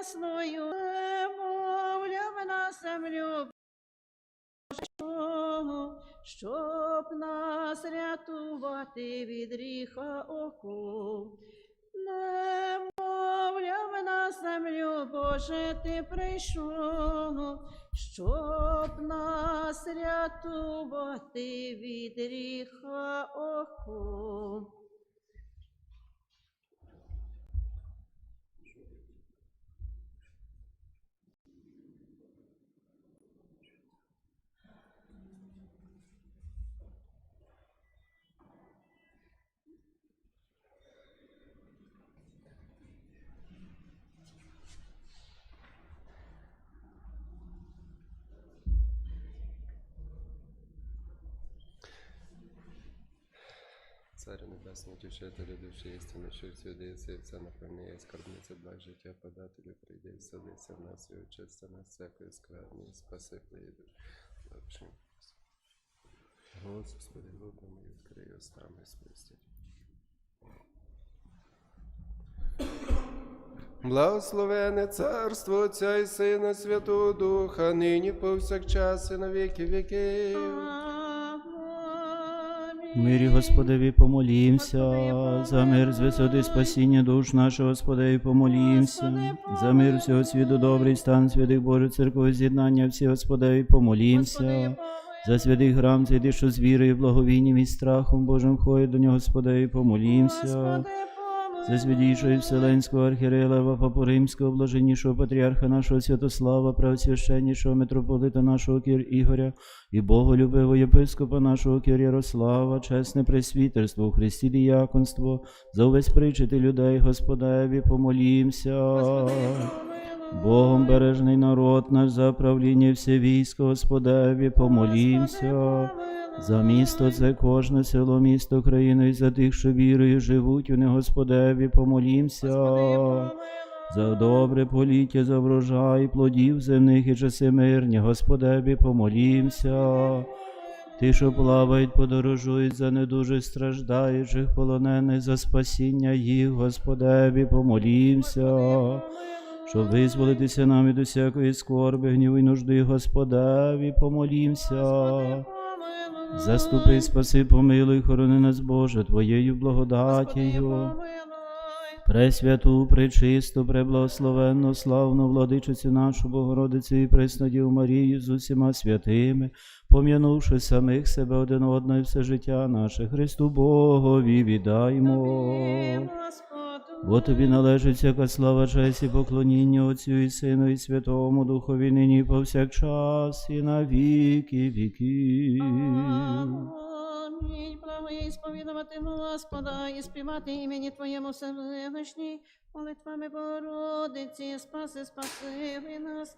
ясною, мовляв на землю щоб нас рятувати від гріха оку. Немовляв на землю, Боже, ти прийшов, щоб нас рятувати від гріха оку. Царю небесний, тішителю душі істини, що всюди єси, все наповняє скарбниця два життя подателю, прийди і вселися в нас і очисти нас всякої скверни, спаси. Добре. Господи, губи мої, відкрий устами спустять. Благословене царство Отця і Сина Святого Духа, нині повсякчас і на віки віків. Мирі Господеві помолімся, за мир з висоти спасіння душ нашого Господеві помолімся, за мир всього світу добрий стан святих Божих церкви, з'єднання всі Господеві помолімся, за святий храм, святий, що з вірою, благовінням і страхом Божим ходить до нього Господеві помолімся. За святішого Вселенського архієрея Лева Папу Римського, блаженнішого патріарха нашого Святослава, преосвященнішого митрополита нашого Кір Ігоря і Боголюбивого єпископа нашого Кір Ярослава, чесне пресвітерство у Христі діяконство, за увесь причити людей, Господеві, помолімся. Богом бережний народ наш за правління все військо, Господеві, помолімся. За місто це кожне село, місто країни, і за тих, що вірою живуть у не Господеві, помолімся. За добре поліття, за врожай, плодів земних і часи мирні, Господеві, помолімся. Ті, що плавають, подорожують за недуже страждаючих, полонених за спасіння їх, Господеві, помолімся. Щоб визволитися нам від усякої скорби, гніву й нужди, Господеві, помолімся. Заступи, спаси, помилуй, хорони нас, Боже, Твоєю благодатію. Пресвяту, пречисту, преблагословенну, славну владичицю нашу Богородицю і Преснодів Марію з усіма святими, пом'янувши самих себе один одного і все життя наше, Христу Богові віддаймо. Бо тобі належить всяка слава, честь і поклоніння Отцю і Сину, і Святому Духові нині повсякчас, і на віки віків. Амінь. і сповідувати Господа і співати імені Твоєму Всевишній, молитвами Богородиці, спаси, спаси нас.